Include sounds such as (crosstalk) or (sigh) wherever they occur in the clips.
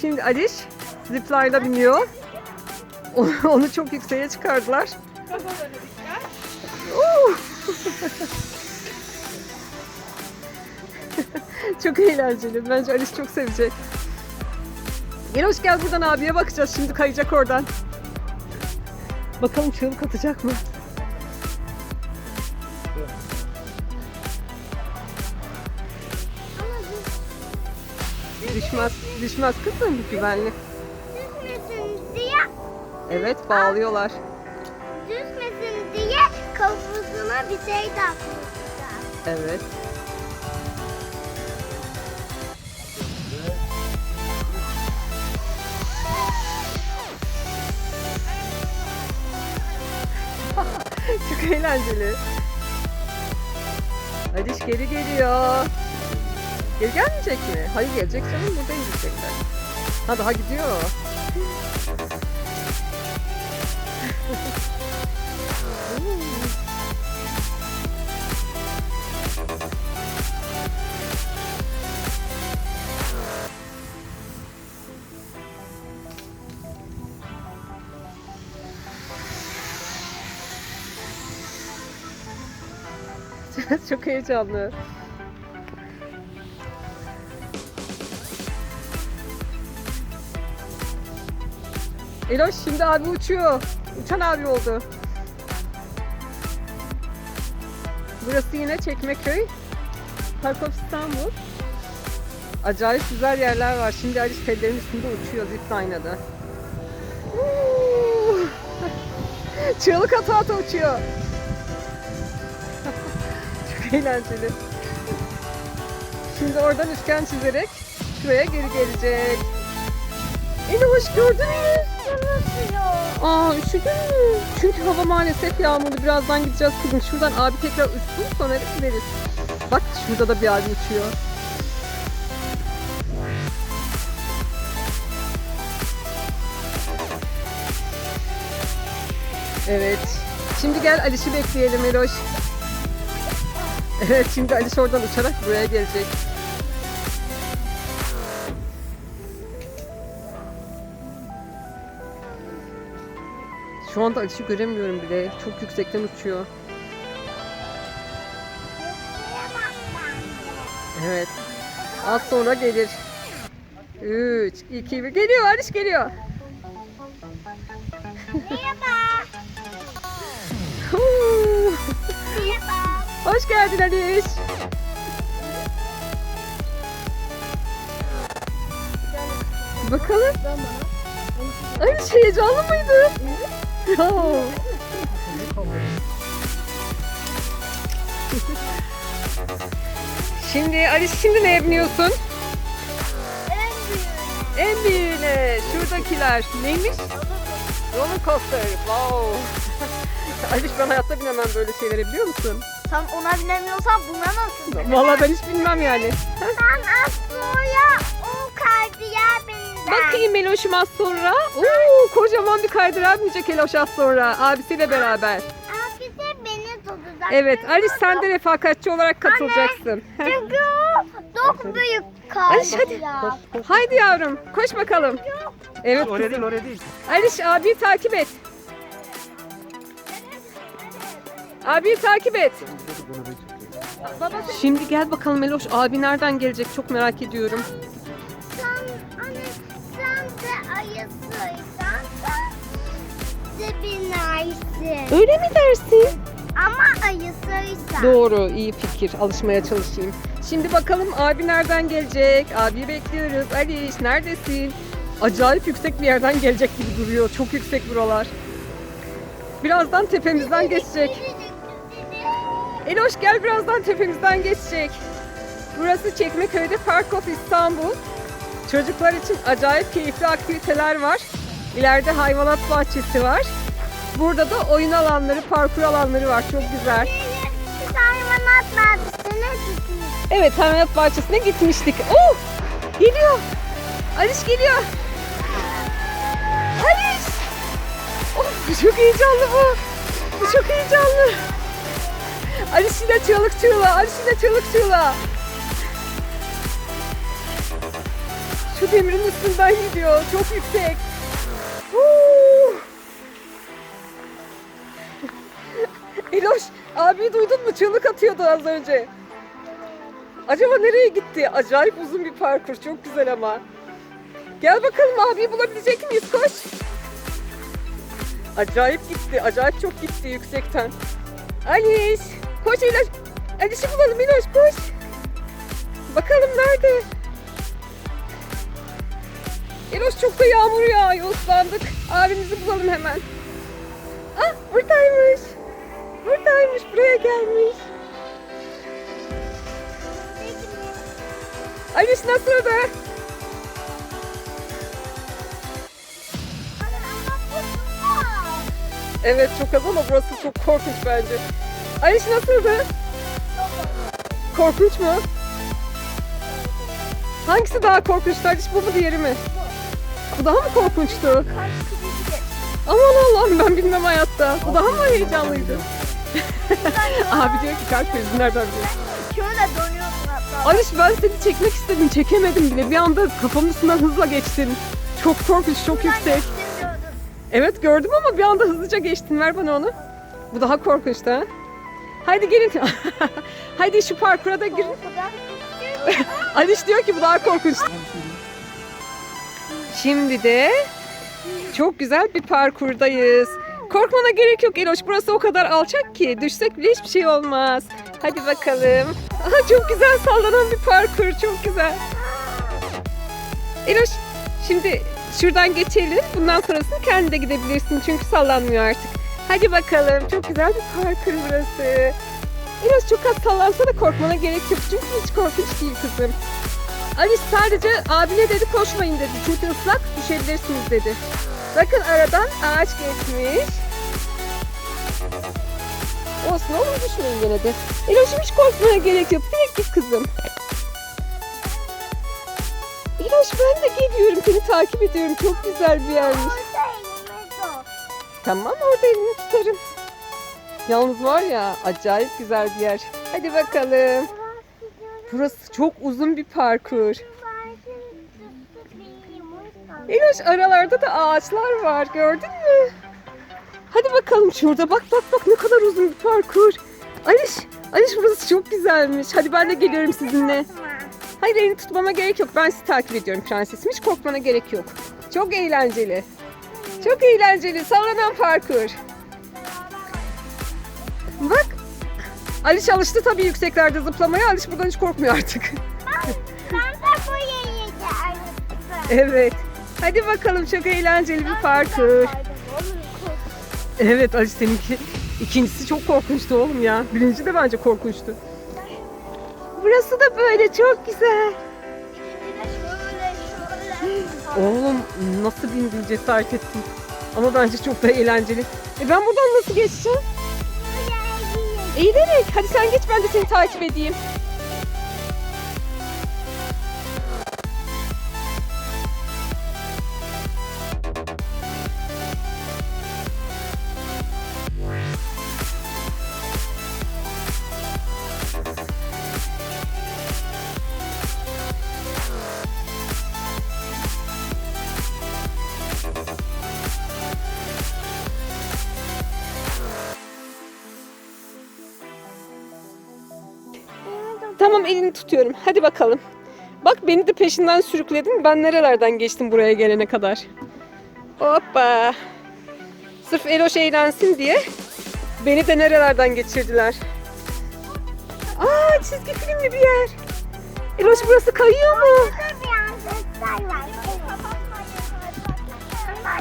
Şimdi Aliş zipline'a biniyor. Onu, (laughs) onu çok yükseğe çıkardılar. (laughs) Çok eğlenceli. Bence Alice çok sevecek. Gel hoş gel buradan abiye bakacağız. Şimdi kayacak oradan. Bakalım çığlık atacak mı? Düşmez, düşmez kızım güvenli. Düşmesin diye, Evet bağlıyorlar. düşmesin diye kafasına bir şey takmışlar. Evet. (laughs) Çok eğlenceli. Aliş geri geliyor. Geri gelmeyecek mi? Hayır gelecek canım burada inecekler. Ha daha gidiyor. (laughs) Çok heyecanlı. Eloş şimdi abi uçuyor. Uçan abi oldu. Burası yine Çekmeköy. Park of İstanbul. Acayip güzel yerler var. Şimdi Aliş pedlerin üstünde uçuyor zipline'da. (laughs) Çığlık ata ata uçuyor. (laughs) Çok eğlenceli. Şimdi oradan üçgen çizerek şuraya geri gelecek. Eloş gördün mü? Aa üşüdün? Çünkü hava maalesef yağmurlu. Birazdan gideceğiz kızım. Şuradan abi tekrar uçsun sonra gideriz. Bak şurada da bir abi uçuyor. Evet. Şimdi gel Aliş'i bekleyelim Eloş. Evet şimdi Aliş oradan uçarak buraya gelecek. Şu anda Aliş'i göremiyorum bile. Çok yüksekten uçuyor. Evet. Az sonra gelir. 3, 2, 1. Geliyor Aliş geliyor. Merhaba. Hoş geldin Aliş. Bakalım. Aliş heyecanlı mıydı? (laughs) Şimdi Aliş şimdi neye biniyorsun? En büyüğü. En büyüğüne. Şuradakiler. Neymiş? Roller coaster. Wow. (laughs) Aliş ben hayatta binemem böyle şeylere biliyor musun? Tam ona binemiyorsan buna nasıl? Vallahi ben hiç bilmem yani. Ben Aslı'ya o kaydıya bindim. Bakayım Meloş'um az sonra. Oo, kocaman bir kaydırağa binecek Eloş az sonra. Abisiyle beraber. Abisi beni tutacak. Evet Aliş sen de refakatçi olarak katılacaksın. (laughs) Çünkü o çok büyük Aliş hadi. Haydi yavrum koş bakalım. Evet Oraya değil, kızım. oraya değil. Aliş abiyi takip et. Abiyi takip et. Şimdi gel bakalım Eloş abi nereden gelecek çok merak ediyorum. Sen, anne, sen de ayısıysan sen de binersin. Öyle mi dersin? Ama ayısıysan. Doğru, iyi fikir. Alışmaya çalışayım. Şimdi bakalım abi nereden gelecek? Abi bekliyoruz. Aliş neredesin? Acayip yüksek bir yerden gelecek gibi duruyor. Çok yüksek buralar. Birazdan tepemizden (laughs) geçecek. Eloş gel birazdan tepemizden geçecek. Burası Çekmeköy'de Park of İstanbul. Çocuklar için acayip keyifli aktiviteler var. İleride hayvanat bahçesi var. Burada da oyun alanları, parkur alanları var. Çok güzel. Biz hayvanat bahçesine gitmiş. Evet hayvanat bahçesine gitmiştik. Oh! Geliyor. Aliş geliyor. Aliş! Oh, çok heyecanlı bu. Bu çok heyecanlı. Aliş yine çığlık çığlığa. Aliş yine çığlık çığlığa. Şu demirin üstünden gidiyor. Çok yüksek. Eloş, abi duydun mu? Çığlık atıyordu az önce. Acaba nereye gitti? Acayip uzun bir parkur. Çok güzel ama. Gel bakalım abiyi bulabilecek miyiz? Koş. Acayip gitti. Acayip çok gitti yüksekten. Aliş. Koş İloş. Aliş'i bulalım İloş koş. Bakalım nerede? İloş çok da yağmur yağıyor. ıslandık. Abimizi bulalım hemen. Ah buradaymış. Buradaymış. Buraya gelmiş. Aliş nasıldı? Evet çok az ama burası çok korkunç bence. Aliş nasıldı? Korkunç mu? Hangisi daha korkunçtu Aliş bu mu diğeri mi? Bu daha mı korkunçtu? Aman Allah'ım ben bilmem hayatta. Bu daha mı heyecanlıydı? (laughs) Abi diyor ki kalp krizi nereden biliyorsun? Şöyle dönüyorsun hatta. Aliş ben seni çekmek istedim çekemedim bile. Bir anda kafamın üstünden hızla geçtin. Çok korkunç çok yüksek. Evet gördüm ama bir anda hızlıca geçtin. Ver bana onu. Bu daha korkunçtu ha. Haydi gelin. (laughs) Haydi şu parkura da girin. Aliş diyor ki bu daha korkunç. Şimdi de çok güzel bir parkurdayız. Korkmana gerek yok Eloş. Burası o kadar alçak ki düşsek bile hiçbir şey olmaz. Hadi bakalım. Aha, çok güzel sallanan bir parkur. Çok güzel. Eloş şimdi şuradan geçelim. Bundan sonrasını kendi de gidebilirsin. Çünkü sallanmıyor artık. Hadi bakalım. Çok güzel bir parkur burası. Eloş çok az sallansa da korkmana gerek yok. Çünkü hiç korkunç değil kızım. Alice sadece abine dedi koşmayın dedi. Çünkü ıslak düşebilirsiniz dedi. Bakın aradan ağaç geçmiş. Olsun oğlum düşmeyin gene de. İloş'um hiç korkmaya gerek yok. Direkt git kızım. İloş ben de geliyorum. Seni takip ediyorum. Çok güzel bir yermiş. Tamam orada elini tutarım. Yalnız var ya acayip güzel bir yer. Hadi bakalım. Burası çok uzun bir parkur. İloş aralarda da ağaçlar var gördün mü? Hadi bakalım şurada bak bak bak ne kadar uzun bir parkur. Aliş, Aliş burası çok güzelmiş. Hadi ben de geliyorum sizinle. Hayır elini tutmama gerek yok. Ben sizi takip ediyorum prensesim. Hiç korkmana gerek yok. Çok eğlenceli. Çok eğlenceli. Sallanan parkur. Bak. Aliş alıştı tabii yükseklerde zıplamaya. Aliş buradan hiç korkmuyor artık. Ben yere geldim. evet. Hadi bakalım çok eğlenceli bir parkur. Evet Aliş seninki ikincisi çok korkunçtu oğlum ya. Birinci de bence korkunçtu. Burası da böyle çok güzel. Oğlum nasıl bindin cesaret ettin. Ama bence çok da eğlenceli. E ben buradan nasıl geçeceğim? Eğilerek. Hadi sen geç ben de seni takip edeyim. Tamam elini tutuyorum. Hadi bakalım. Bak beni de peşinden sürükledin. Ben nerelerden geçtim buraya gelene kadar. Hoppa. Sırf Eloş eğlensin diye beni de nerelerden geçirdiler. Aa çizgi filmli bir yer. Eloş burası kayıyor mu?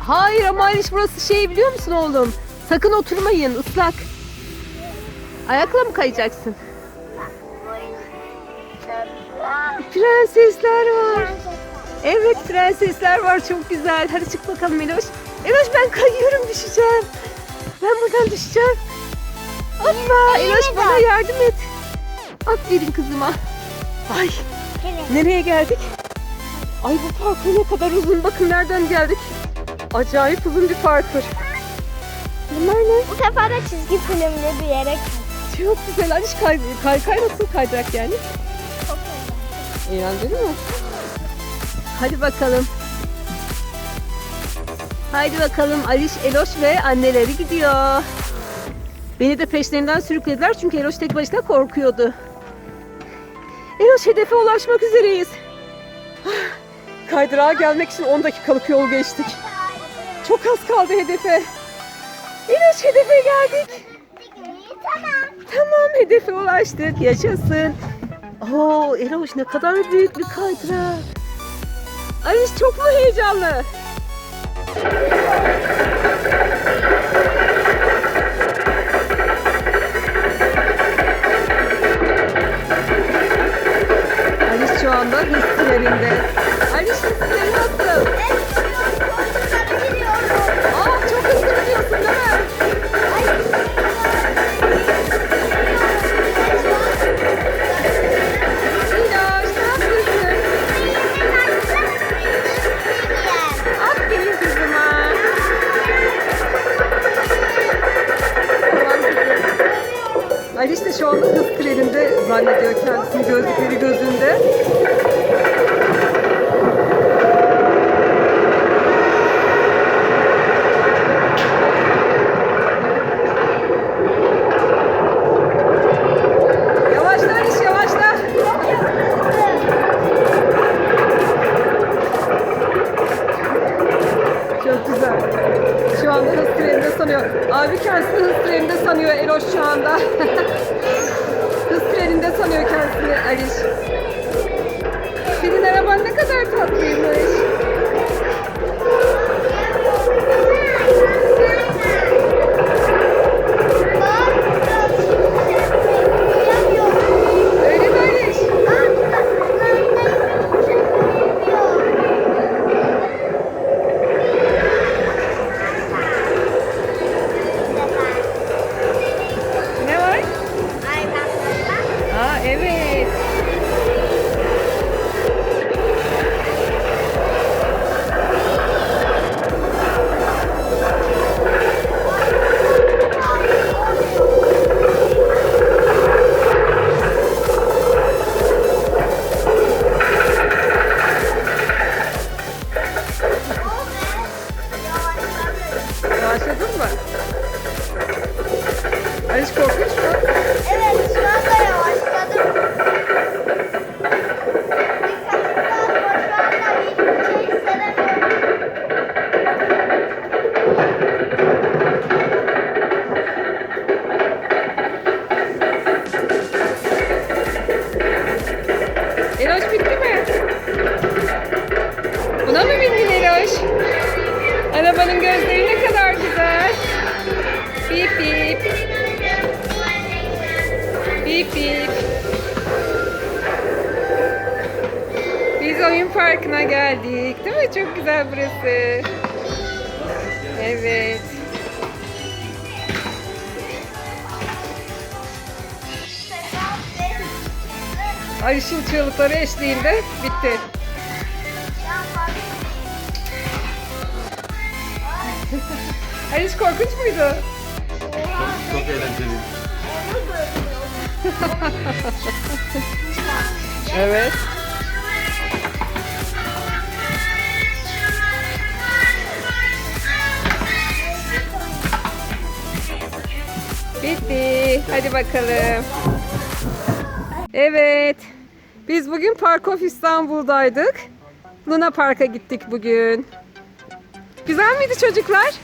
Hayır ama Aliş burası şey biliyor musun oğlum? Sakın oturmayın ıslak. Ayakla mı kayacaksın? Prensesler var. Evet prensesler var çok güzel. Hadi çık bakalım Eloş. Eloş ben kayıyorum düşeceğim. Ben buradan düşeceğim. Hoppa Eloş bana yardım et. Aferin kızıma. Ay nereye geldik? Ay bu parkur ne kadar uzun. Bakın nereden geldik. Acayip uzun bir parkur. Bunlar ne? Bu sefer de çizgi filmli bir yere Çok güzel. Aliş kay, kaykay nasıl kayacak yani? Eğlenceli. Mi? Hadi bakalım. Haydi bakalım Aliş, Eloş ve anneleri gidiyor. Beni de peşlerinden sürüklediler çünkü Eloş tek başına korkuyordu. Eloş hedefe ulaşmak üzereyiz. Ah, Kaydırağa gelmek için 10 dakikalık yol geçtik. Çok az kaldı hedefe. Eloş hedefe geldik. Tamam. Tamam hedefe ulaştık. Yaşasın. Oo Eloş ne kadar büyük bir kaydırak. Aliş çok mu heyecanlı? De şu anda hız treninde zannediyor kendisini gözlükleri gözünde. Çok güzel. Şu anda hız treninde sanıyor. Abi kendisi hız treninde sanıyor Eloş şu anda. (laughs) hız treninde sanıyor kendisini Aliş. Senin araban ne kadar tatlıymış. Çok güzel burası. Evet. Ayşin çığlıkları eşliğinde bitti. (laughs) Aliş korkunç muydu? Çok eğlenceli. (laughs) Evet. Bitti. Hadi bakalım. Evet. Biz bugün Park of İstanbul'daydık. Luna Park'a gittik bugün. Güzel miydi çocuklar?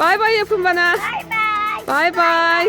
Bay bay yapın bana. Bye bye. Bay bay.